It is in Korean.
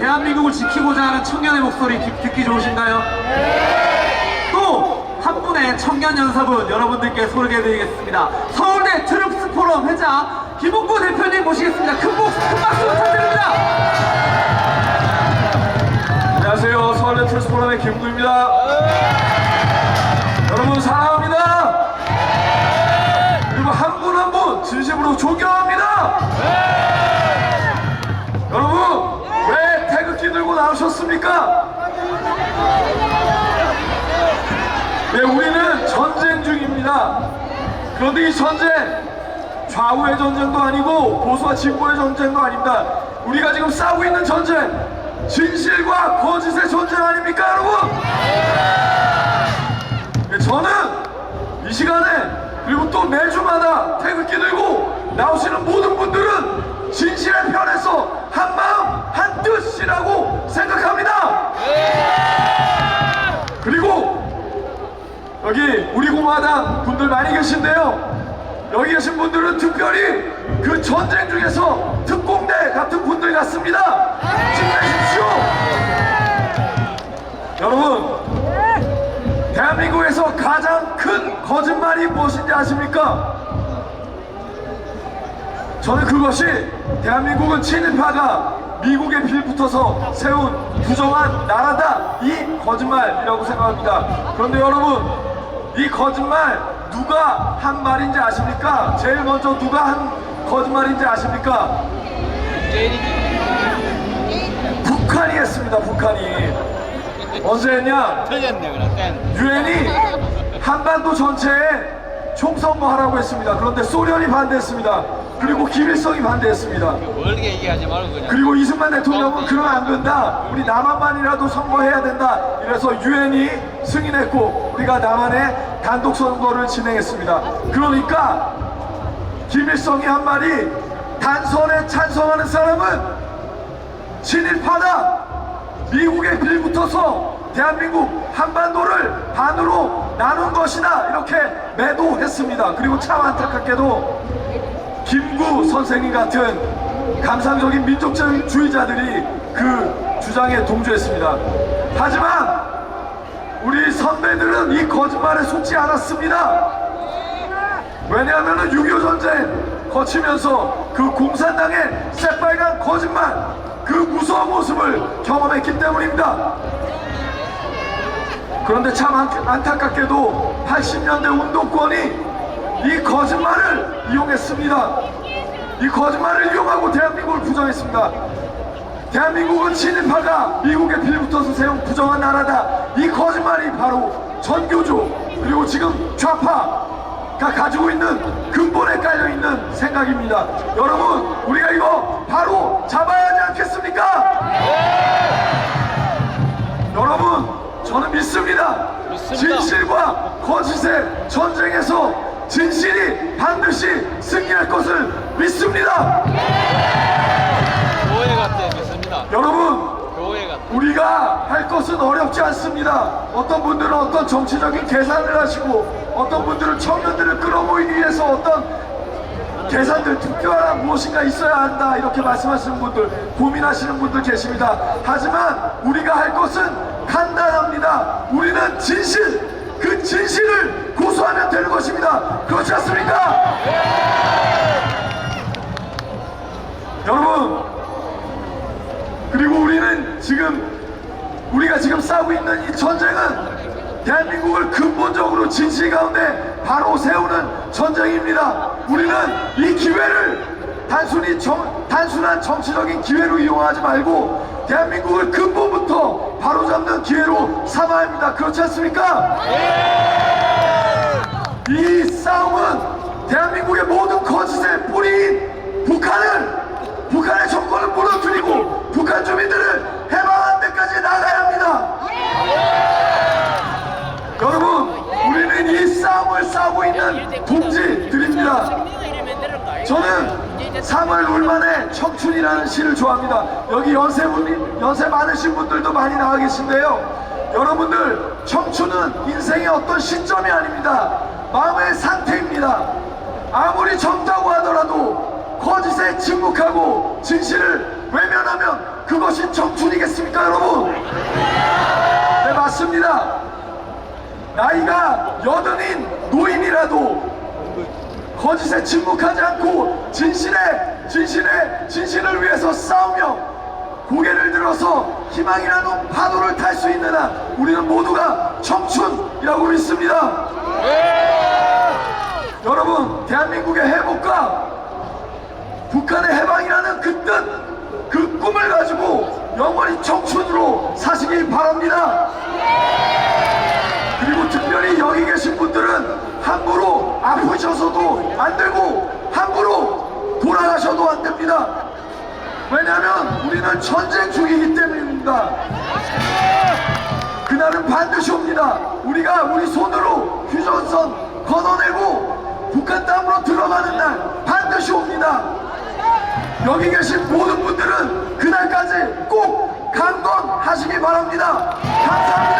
훌륭한 청년의 목소리 듣- 듣기 좋으신가요? 또 한 분의 청년 연사분 여러분들께 소개해드리겠습니다. 서울대 트룹스 포럼 회장 김홍구 대표님 모시겠습니다. 큰, 복, 큰 박수 부탁드립니다. 안녕하세요. 서울대 트랜스포럼의 김구입니다. 여러분 사랑합니다. 그리고 한 분 한 분 진심으로 존경합니다. 나오셨습니까? 네, 우리는 전쟁 중입니다. 그런데 이 전쟁 좌우의 전쟁도 아니고 보수와 진보의 전쟁도 아닙니다. 우리가 지금 싸우고 있는 전쟁 진실과 거짓의 전쟁 아닙니까, 여러분? 네, 저는 이 시간에 그리고 또 매주마다 태극기 들고 나오시는 모든 분들은 진실의 편에서 한 마음 한 뜻이라고 생각합니다. 여기 우리 공화당 분들 많이 계신데요. 여기 계신 분들은 특별히 그 전쟁 중에서 특공대 같은 분들 같습니다. 힘내십시오. 여러분, 대한민국에서 가장 큰 거짓말이 무엇인지 아십니까? 저는 그것이 대한민국은 친일파가 미국에 빌붙어서 세운 부정한 나라다 이 거짓말이라고 생각합니다. 그런데 여러분 이 거짓말 누가 한 말인지 아십니까? 제일 먼저 누가 한 거짓말인지 아십니까? 북한이 했습니다. 북한이 언제 했냐? 유엔이 한반도 전체에 총선거하라고 했습니다. 그런데 소련이 반대했습니다. 그리고 김일성이 반대했습니다. 멀게 얘기하지 말고 그냥 그리고 이승만 대통령은 그러면 안 된다. 우리 남한만이라도 선거해야 된다. 이래서 유엔이 승인했고 우리가 남한에 단독 선거를 진행했습니다. 그러니까 김일성이 한 말이 단선에 찬성하는 사람은 친일파다. 미국에 빌붙어서 대한민국 한반도를 반으로 나눈 것이다. 이렇게 매도했습니다. 그리고 참 안타깝게도 김구 선생님 같은 감상적인 민족주의자들이 그 주장에 동조했습니다. 하지만 우리 선배들은 이 거짓말에 속지 않았습니다. 왜냐하면 6.25 전쟁 거치면서 그 공산당의 새빨간 거짓말 그 무서운 모습을 경험했기 때문입니다. 그런데 참 안, 안타깝게도 80년대 운동권이 이 거짓말을 이용했습니다. 이 거짓말을 이용하고 대한민국을 부정했습니다. 대한민국은 친일파가 미국에 빌붙어서 세운 부정한 나라다. 이 거짓말이 바로 전교조 그리고 지금 좌파가 가지고 있는 근본에 깔려 있는 생각입니다. 여러분, 우리가 이거 바로 잡아야 하지 않겠습니까? 여러분, 저는 믿습니다. 믿습니다. 진실과 거짓의 전쟁에서 진실이 반드시 승리할 것을 믿습니다. 교회 같아 믿습니다. 여러분, 교회 같아. 우리가 할 것은 어렵지 않습니다. 어떤 분들은 어떤 정치적인 계산을 하시고 어떤 분들은 청년들을 끌어모이기 위해서 어떤 계산들 특별한 무엇인가 있어야 한다 이렇게 말씀하시는 분들 고민하시는 분들 계십니다. 하지만 우리가 할 것은 간단합니다. 우리는 진실 그 진실을 고수하면 되는 것입니다. 그렇지 않습니까? 여러분 그리고 우리는 지금 우리가 지금 싸우고 있는 이 전쟁은 대한민국을 근본적으로 진실 가운데 바로 세우는 전쟁입니다. 우리는 이 기회를 단순히 정, 단순한 정치적인 기회로 이용하지 말고 대한민국을 근본부터 바로잡는 기회로 삼아야 합니다. 그렇지 않습니까? 이 싸움은 대한민국의 모든 거짓의 뿌리인 북한을 북한의 정권을 무너뜨리고 북한 주민들을 해방하는 데까지 나가야 합니다. 여러분, 우리는 이 싸움을 싸우고 있는 동지들입니다. 저는 3월 울만의 청춘이라는 시를 좋아합니다. 여기 연세 분 연세 많으신 분들도 많이 나와 계신데요. 여러분들 청춘은 인생의 어떤 시점이 아닙니다. 마음의 상태입니다. 아무리 젊다고 하더라도 거짓에 침묵하고 진실을 외면하면 그것이 청춘이겠습니까, 여러분? 네, 맞습니다. 나이가 여든인 노인이라도 거짓에 침묵하지 않고 진실에 진실에 진실을 위해서 싸우며 고개를 들어서 희망이라는 파도를 탈 수 있는 한 우리는 모두가 청춘이라고 믿습니다. 여러분 대한민국의 회복과 북한의 해방이라는 그 뜻, 그 꿈을 가지고 영원히 청춘으로 사시길 바랍니다. 그리고 특별히 여기 계신 분들은 함부로 아프셔서도 안 되고 함부로 돌아가셔도 안 됩니다. 왜냐하면 우리는 전쟁 중이기 때문입니다. 그날은 반드시 옵니다. 우리가 우리 손으로 휴전선 걷어내고 북한 땅으로 들어가는 날 반드시 옵니다. 여기 계신 모든 분들은 그날까지 꼭 강건하시기 바랍니다. 감사합니다.